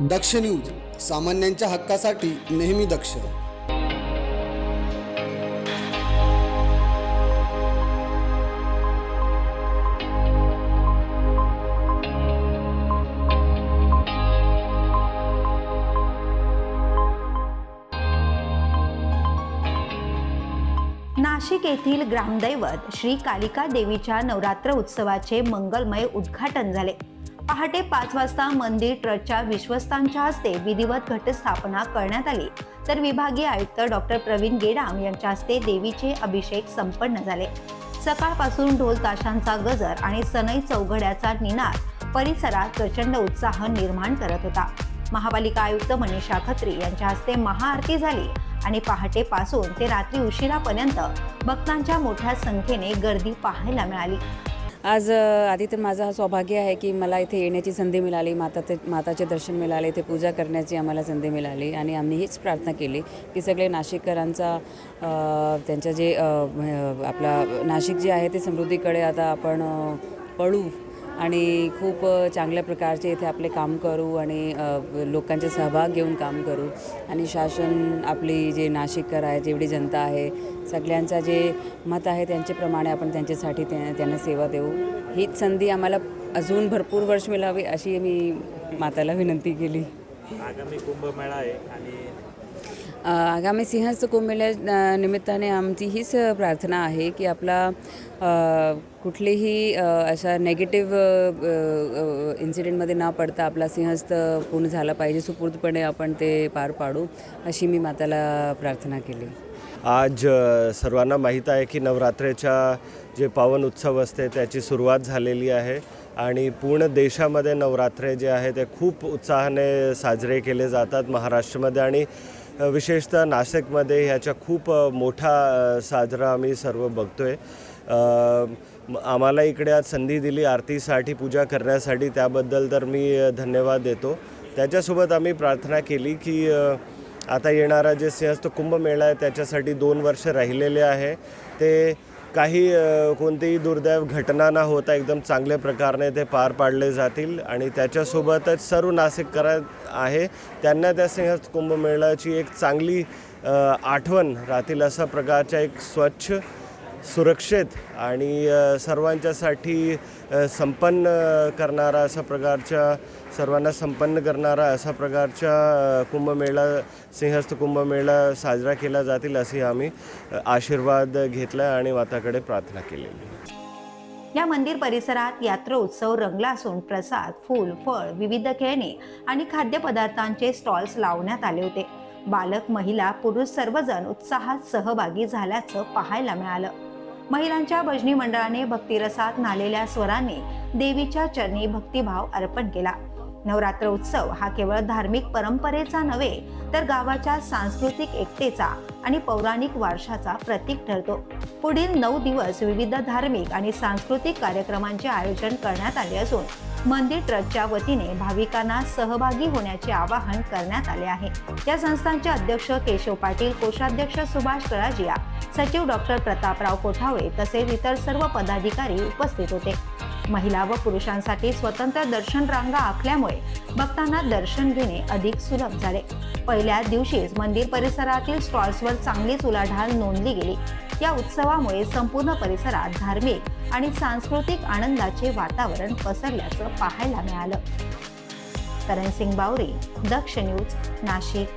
दक्ष news सामान्यांच्या हक्कासाठी नेहमी दक्ष. नाशिक येथील ग्रामदैवत श्री कालिका देवीच्या नवरात्र उत्सवाचे मंगलमय उद्घाटन झाले. पहाटे पाच वाजता मंदिर ट्रस्टच्या विश्वस्तांच्या हस्ते विधिवत घटस्थापना करण्यात आली. तर विभागीय आयुक्त डॉक्टर प्रवीण गेडाम यांच्या हस्ते देवीचे अभिषेक संपन्न झाले. सकाळपासून ढोल ताशांचा गजर आणि सनई चौघड्याचा निनाद परिसरात प्रचंड उत्साह निर्माण करत होता. महापालिका आयुक्त मनीषा खत्री यांच्या हस्ते महाआरती झाली आणि पहाटेपासून ते रात्री उशिरापर्यंत भक्तांच्या मोठ्या संख्येने गर्दी पाहायला मिळाली. आज आधी तर माझं हा सौभाग्य आहे की मला इथे येण्याची संधी मिळाली माता ते माताचे दर्शन मिळाले इथे पूजा करण्याची आम्हाला संधी मिळाली आणि आम्ही हीच प्रार्थना केली की सगळे नाशिककरांचा त्यांच्या जे आपला नाशिक जे आहे ते समृद्धीकडे आता आपण पळू. आणि खूप चांगल्या प्रकारचे इथे आपले काम करू आणि लोकांचे सहभाग घेऊन काम करू. आणि शासन आपली जे नाशिककर आहे जेवढी जनता आहे सगळ्यांचा जे मत आहे त्यांच्याप्रमाणे आपण त्यांच्यासाठी त्या- त्यांना सेवा देऊ. हीच संधी आम्हाला अजून भरपूर वर्ष मिळावी अशी मी माताला विनंती केली. आगामी कुंभमेळा आहे आणि आगामी सिंहस्थ कुंभमेळ्या निमित्ताने आमची हीच प्रार्थना आहे की आपला कुठलीही अशा नेगेटिव्ह इन्सिडेंटमध्ये न पडता आपला सिंहस्थ पूर्ण झाला पाहिजे सुपूर्दपणे आपण ते पार पाडू अशी मी माताला प्रार्थना केली. आज सर्वांना माहीत आहे की नवरात्रेच्या जे पावन उत्सव असते त्याची सुरुवात झालेली आहे. आणि पूर्ण देशामध्ये नवरात्रे जे आहे ते खूप उत्साहाने साजरे केले जातात महाराष्ट्रामध्ये आणि विशेषतः नाशिकमध्ये ह्याचा खूप मोठा साजरा आम्ही सर्व बघतो आहे आम्हाला इकडे आज संधी दिली आरतीसाठी पूजा करण्यासाठी त्याबद्दल तर मी धन्यवाद देतो. त्याच्यासोबत आम्ही प्रार्थना केली की आता येणारा जे सिंहस्थ कुंभमेळा आहे त्याच्यासाठी दोन वर्ष राहिलेले आहे. ते काही कोणतीही दुर्दैव घटना न होता एकदम चांगल्या प्रकारे ते पार पाडले जातील आणि त्याच्यासोबतच सर्व नाशिककर आहे. त्यांना त्या सिंहस्थ कुंभमेळ्याची एक चांगली आठवण राहतील अशा प्रकारच्या एक स्वच्छ सुरक्षित आणि सर्वांच्यासाठी संपन्न करणारा अशा प्रकारच्या सर्वांना संपन्न करणारा अशा प्रकारच्या कुंभमेळा सिंहस्थ कुंभमेळा साजरा केला जातील असे आम्ही आशीर्वाद घेतला आणि वाताकडे प्रार्थना केलेली. या मंदिर परिसरात यात्रा उत्सव रंगला असून प्रसाद फूल फळ विविध खेळणी आणि खाद्यपदार्थांचे स्टॉल्स लावण्यात आले होते. बालक महिला पुरुष सर्वजण उत्साहात सहभागी झाल्याचं पाहायला मिळालं. महिलांच्या भजनी मंडळाने भक्तिरसात नालेल्या स्वराने देवीच्या चरणी भक्तिभाव अर्पण केला. नवरात्र उत्सव हा केवळ धार्मिक परंपरेचा नव्हे तर गावाच्या सांस्कृतिक एकतेचा आणि पौराणिक वारशाचा प्रतीक ठरतो. पुढील नऊ दिवस विविध धार्मिक आणि सांस्कृतिक कार्यक्रमांचे आयोजन करण्यात आले असून मंदिर ट्रस्टच्या वतीने भाविकांना सहभागी होण्याचे आवाहन करण्यात आले आहे. या संस्थांचे अध्यक्ष केशव पाटील कोषाध्यक्ष सुभाष कळाजिया सचिव डॉक्टर प्रतापराव कोठावळे तसेच इतर सर्व पदाधिकारी उपस्थित होते. महिला व पुरुषांसाठी स्वतंत्र दर्शन रांगा आखल्यामुळे भक्तांना दर्शन घेणे अधिक सुलभ झाले. पहिल्या दिवशीच मंदिर परिसरातील स्टॉल्सवर चांगलीच उलाढाल नोंदली गेली. या उत्सवामुळे संपूर्ण परिसरात धार्मिक आणि सांस्कृतिक आनंदाचे वातावरण पसरल्याचं पाहायला मिळालं. करण सिंग बावरी दक्ष न्यूज नाशिक.